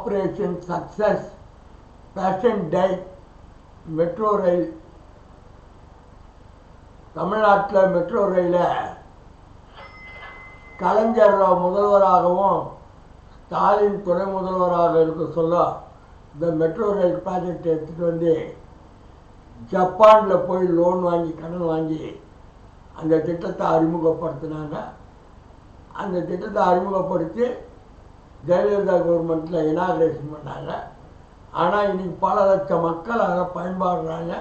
Operation success patient dead metro rail தமிழ்நாட்டில் metro ரயிலை கலைஞர் முதல்வராகவும் ஸ்டாலின் துணை முதல்வராக இருக்க சொல்ல இந்த மெட்ரோ ரயில் ப்ராஜெக்ட் எடுத்துகிட்டு வந்து ஜப்பானில் போய் லோன் வாங்கி கடன் வாங்கி அந்த திட்டத்தை அறிமுகப்படுத்தினாங்க. அந்த திட்டத்தை அறிமுகப்படுத்தி ஜெயலலிதா கவர்மெண்ட்டில் இனாக்ரேஷன் பண்ணாங்க. ஆனால் இன்றைக்கி பல லட்சம் மக்கள் அதை பயன்பாடுறாங்க.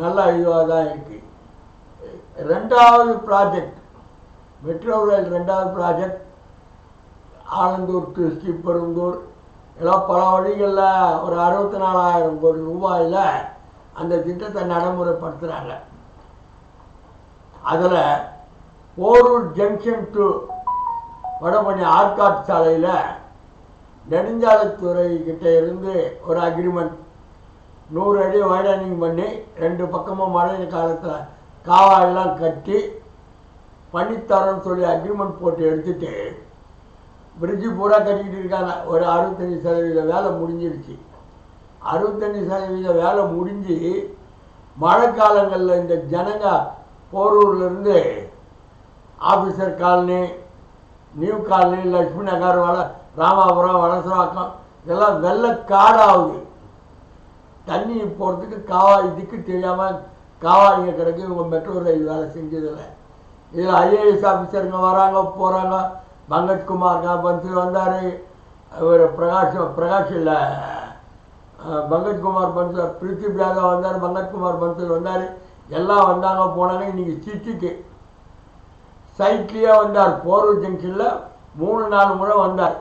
நல்ல இதுவாக தான் இருக்குது ரெண்டாவது ப்ராஜெக்ட் மெட்ரோ ரயில் ரெண்டாவது ப்ராஜெக்ட் ஆலந்தூர் டு ஸ்ரீபெரும்பூர் எல்லாம் பல வழிகளில் ஒரு அறுபத்தி நாலாயிரம் கோடி ரூபாயில் அந்த திட்டத்தை நடைமுறைப்படுத்துகிறாங்க அதில் போரூர் ஜங்ஷன் டு வடமணி ஆற்காட்டு சாலையில் நெடுஞ்சாலைத்துறை கிட்டே இருந்து ஒரு அக்ரிமெண்ட் நூறு அடி வைடனிங் பண்ணி ரெண்டு பக்கமும் மழை காலத்தில் காவாயெல்லாம் கட்டி பண்ணித்தரோன்னு சொல்லி அக்ரிமெண்ட் போட்டு எடுத்துட்டு பிரிட்ஜு பூரா கட்டிக்கிட்டு இருக்காங்க. ஒரு அறுபத்தஞ்சி சதவீத வேலை முடிஞ்சிருச்சு. அறுபத்தஞ்சி சதவீத வேலை முடிஞ்சு மழை காலங்களில் இந்த ஜனங்க போரூர்லேருந்து officer colony new colony Lakshmi Nagar வள ராமாபுரம் வளசவாக்கம் இதெல்லாம் வெள்ள காடாகுது தண்ணி போகிறதுக்கு காவாய் திக்கு தெரியாமல் காவாய்ங்க கிடக்கு இவங்க மெட்ரோ ரயில் வேலை செஞ்சதில்லை. இதில் ஐஏஎஸ் ஆஃபீஸருங்க வராங்க போகிறாங்க பங்கஜ்குமார் பன்சில் வந்தார். இவர் பிரகாஷ் பிரகாஷ் இல்லை. பங்கஜ்குமார் பன்சல் பிரித்திப் யாதவ் வந்தார் பங்கஜ்குமார் பன்சல் வந்தார். எல்லாம் வந்தாங்க போனாங்க. இன்றைக்கி சிட்டிக்கு. சைட்லேயே வந்தார். போரூர் ஜங்ஷனில் மூணு நாலு முறை வந்தார்.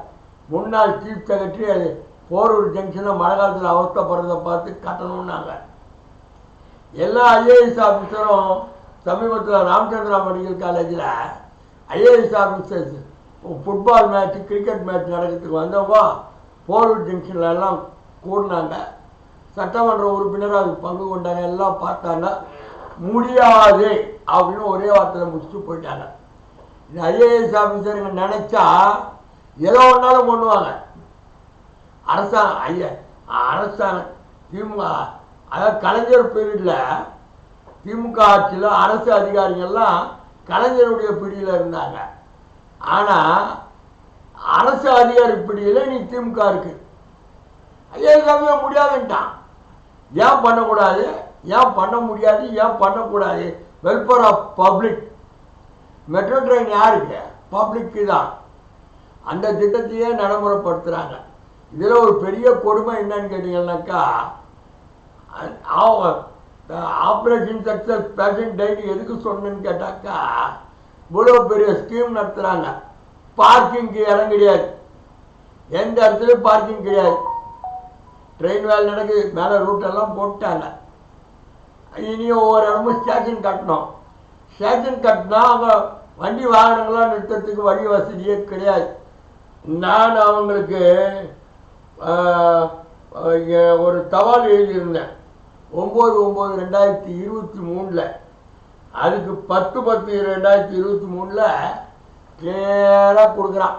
முன்னாள் சீஃப் செக்ரட்டரி அது போரூர் ஜங்ஷனில் மழை காலத்தில் அவஸ்தப்படுறதை பார்த்து கட்டணும்னாங்க. எல்லா ஐஏஎஸ் ஆஃபீஸரும் சமீபத்தில் ராமச்சந்திரா மெடிக்கல் காலேஜில் IAS officers football match cricket match நடக்கிறதுக்கு வந்தவங்க போரூர் ஜங்ஷன்ல எல்லாம் கூடினாங்க. சட்டமன்ற உறுப்பினர் அது பங்கு கொண்டாங்க எல்லாம் பார்த்தாங்க. முடியாது அப்படின்னு ஒரே வார்த்தையில் முடிச்சுட்டு போயிட்டாங்க. இந்த ஐஏஎஸ் ஆஃபீஸருங்க நினச்சா எதோ ஒன்றாலும் பண்ணுவாங்க. அரசாங்கம் ஐயா அரசாங்கம் திமுக அதாவது கலைஞர் பீரியடில் திமுக ஆட்சியில் அரசு அதிகாரிகள்லாம் கலைஞருடைய பிடியில் இருந்தாங்க. ஆனால் அரசு அதிகாரி பிடியில் நீ திமுக இருக்கு. ஐயா எல்லாமே முடியாதுன்ட்டான். ஏன் பண்ணக்கூடாது? ஏன் பண்ண முடியாது? ஏன் பண்ணக்கூடாது? Welfare of public metro train யாருக்கு? பப்ளிக்கு தான். அந்த திட்டத்தையே நடைமுறைப்படுத்துகிறாங்க இதில் ஒரு பெரிய கொடுமை என்னன்னு கேட்டிங்கன்னாக்கா ஆப்ரேஷன் சக்ஸஸ் பேஷன் டைட் எதுக்கு சொன்னேன்னு கேட்டாக்கா இவ்வளோ பெரிய ஸ்கீம் நடத்துகிறாங்க பார்க்கிங்க்கு இடம் கிடையாது. எந்த இடத்துலையும் பார்க்கிங் கிடையாது. ட்ரெயின் வேலை நடக்குது. மேலே ரூட்டெல்லாம் போட்டாங்க. இனியும் ஒவ்வொரு இடமும் ஸ்டேஷன் கட்டணும். ஸ்டேஷன் கட்டினா அங்கே வண்டி வாகனங்களாம் நிறுத்தத்துக்கு வழி வசதியே கிடையாது. நான் அவங்களுக்கு ஒரு தவால் எழுதியிருந்தேன். ஒம்பது ஒம்பது ரெண்டாயிரத்தி இருபத்தி மூணில். அதுக்கு பத்து பத்து ரெண்டாயிரத்தி இருபத்தி மூணில் கிளியராக கொடுக்குறான்.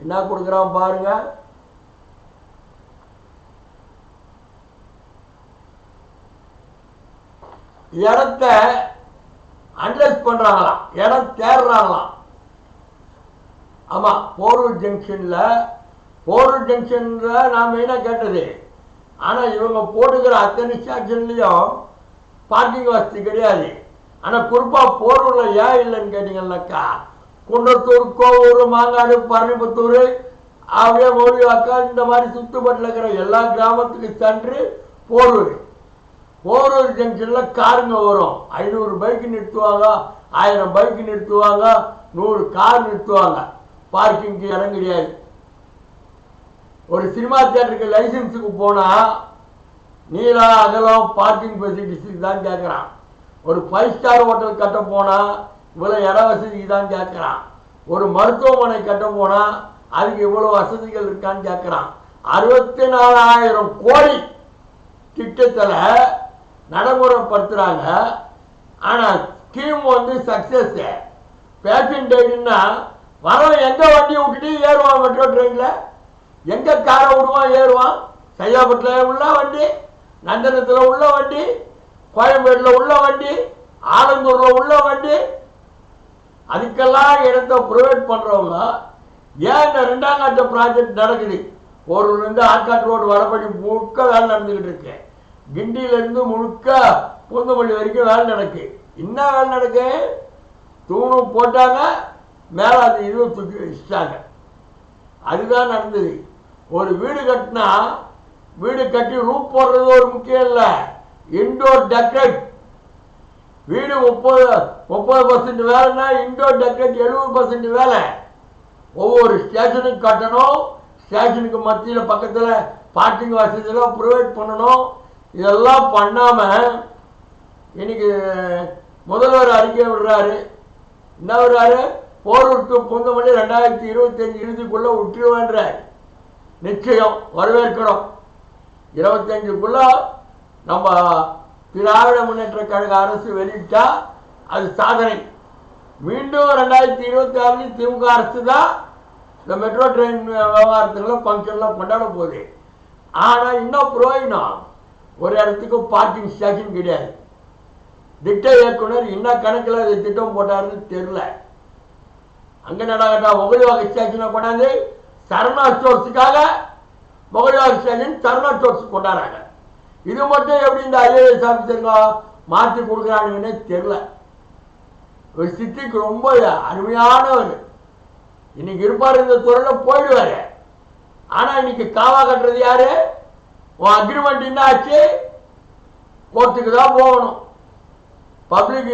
என்ன கொடுக்குறான் பாருங்க. இடத்த அனலைஸ் பண்ணுறாங்களாம் இடம் தேடுறாங்களாம் ஆமாம் போரூர் ஜங்ஷனில் போரூர் ஜங்ஷனில் நான் மெயினாக கேட்டது? ஆனால் இவங்க போடுகிற அத்தனை ஸ்டேஷன்லேயும் பார்க்கிங் வசதி கிடையாது. ஆனால் குறிப்பாக போரூரில் ஏன் இல்லைன்னு கேட்டிங்கன்னாக்கா குன்றத்தூர் கோவூர் மாங்காடு பரணிபுத்தூர் அப்படியே மோடிவாக்கா இந்த மாதிரி சுற்றுப்பட்டில் இருக்கிற எல்லா கிராமத்துக்கு சென்று போரூர் போரூர் ஜங்ஷனில் காருங்க வரும். ஐநூறு பைக்கு நிறுத்துவாங்க ஆயிரம் பைக்கு நிறுத்துவாங்க நூறு கார் நிறுத்துவாங்க. பார்க்கிங்க்கு இடம் கிடையாது. ஒரு சினிமா தேட்டருக்கு லைசன்ஸுக்கு போனால் நீளம் அகலம் பார்க்கிங் ஃபெசிலிட்டிஸுக்கு தான் கேட்குறான் ஒரு ஃபைவ் ஸ்டார் ஹோட்டல் கட்ட போனால் இவ்வளோ இட வசதிக்கு தான் கேட்குறான் ஒரு மருத்துவமனை கட்ட போனால் அதுக்கு இவ்வளோ வசதிகள் இருக்கான்னு கேட்குறான் அறுபத்தி நாலாயிரம் கோடி திட்டத்தில் நடைமுறைப்படுத்துகிறாங்க ஆனால் ஸ்கீம் வந்து சக்ஸஸ் பேஷன் டேட்டுன்னா வரவன் எந்த வண்டியை விட்டுட்டு ஏறுவான் மெட்ரோ ட்ரெயினில் எங்க காரை விடுவான் ஏறுவான்? சைதாப்பட்டில் உள்ள வண்டி நந்தனத்தில் உள்ள வண்டி கோயம்பேட்டில் உள்ள வண்டி ஆலந்தூரில் உள்ள வண்டி. அதுக்கெல்லாம் இடத்த ப்ரொவைட் பண்ணுறவங்க ஏன் இந்த ரெண்டாம் காட்டு ப்ராஜெக்ட் நடக்குது? ஒரு ரெண்டு ஆற்காட்டு ரோடு வரப்படி முழுக்க வேலை நடந்துக்கிட்டு இருக்கேன் கிண்டியிலேருந்து முழுக்க பூந்தமல்லி வரைக்கும் வேலை நடக்கு. என்ன வேலை நடக்கு? தூணு போட்டாங்க மேலே அந்த இதுவை தூக்கி வச்சிட்டாங்க. அதுதான் நடந்தது. ஒரு வீடு கட்டினா வீடு கட்டி ரூப் போடுறது ஒரு முக்கியம் இல்லை. இன்டோர் டெக்கரேட் வீடு முப்பது முப்பது பர்சன்ட் வேலைன்னா இன்டோர் டெக்கரேட் எழுபது பர்சன்ட் வேலை. ஒவ்வொரு ஸ்டேஷனுக்கு கட்டணும். ஸ்டேஷனுக்கு மத்தியில் பக்கத்தில் பார்க்கிங் வசதியெல்லாம் ப்ரொவைட் பண்ணணும். இதெல்லாம் பண்ணாமல் இன்னைக்கு முதல்வர் அறிக்கை விடுறாரு. என்ன விடுறாரு? போரூர் டு புந்தமல்லி ரெண்டாயிரத்தி இருபத்தஞ்சு இறுதிக்குள்ளே விட்டுருவேன்றார். நிச்சயம் வரவேற்கிறோம். இருபத்தஞ்சுக்குள்ள நம்ம திராவிட முன்னேற்ற கழக அரசு வெளியிட்டா அது சாதனை. மீண்டும் ரெண்டாயிரத்தி இருபத்தி ஆறுலையும் திமுக அரசு தான் இந்த மெட்ரோ ட்ரெயின் விவகாரத்துல ஃபங்க்ஷன்லாம் கொண்டாட போகுது. ஆனால் இன்னும் புரோயினம் ஒரு இடத்துக்கும் பார்க்கிங் ஸ்டேஷன் கிடையாது. திட்ட இயக்குனர் என்ன கணக்கில் அது திட்டம் போட்டாருன்னு தெரில. அங்கே நடக்கட்டா முகலிவாக ஸ்டேஷனை கொண்டாந்து சரணா ஸ்டோர்ஸுக்காக முகலிவாக ஸ்டேஷன் சரணா ஸ்டோர்ஸ் கொண்டாடுறாங்க. இது மட்டும் எப்படி இந்த ஐஏஎஸ் ஆஃபீஸருங்க மாற்றி கொடுக்குறானுங்கன்னே தெரில. ஒரு சித்திக்கு ரொம்ப அருமையானவர். இன்னைக்கு இருப்பார் இந்த துறையில் போயிடுவார். ஆனால் இன்னைக்கு காவா கட்டுறது யாரு? உன் அக்ரிமெண்ட் என்ன ஆச்சு கோர்ட்டுக்கு தான் போகணும். பப்ளிக்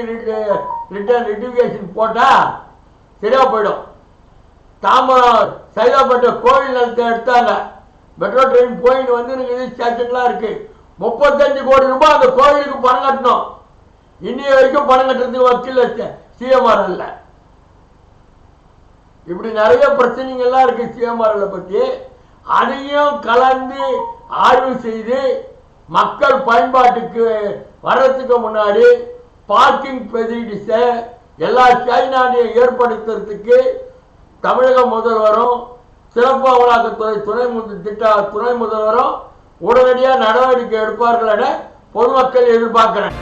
ரிட்டர்ன் ரிட்டிஃபிகேஷன் போட்டால் சரியாக போயிடும். தாம்பரம் சைதாப்பட்ட கோவில் நிலத்தை எடுத்தாங்க. மெட்ரோ ட்ரெயின் போயிட்டு வந்து இருக்குது ஸ்டேஷன்லாம் இருக்குது முப்பத்தஞ்சு கோடி ரூபாய் அந்த கோவிலுக்கு பணம் கட்டணும். இன்னைய வரைக்கும் பணம் கட்டுறதுக்கு வக்கீல் சிஎம்ஆர் இல்லை. இப்படி நிறைய பிரச்சனைகள்லாம் இருக்குது சிஎம்ஆர்ல பற்றி அதையும் கலந்து ஆய்வு செய்து மக்கள் பயன்பாட்டுக்கு வர்றதுக்கு முன்னாடி பார்க்கிங் ஃபெசிலிட்டிஸை எல்லா சைனாலையும் ஏற்படுத்துறதுக்கு தமிழக முதல்வரும் சிறப்பு அமலாக்கத்துறை துணை முத திட்ட துணை முதல்வரும் உடனடியாக நடவடிக்கை எடுப்பார்கள் என பொதுமக்கள் எதிர்பார்க்கிறேன்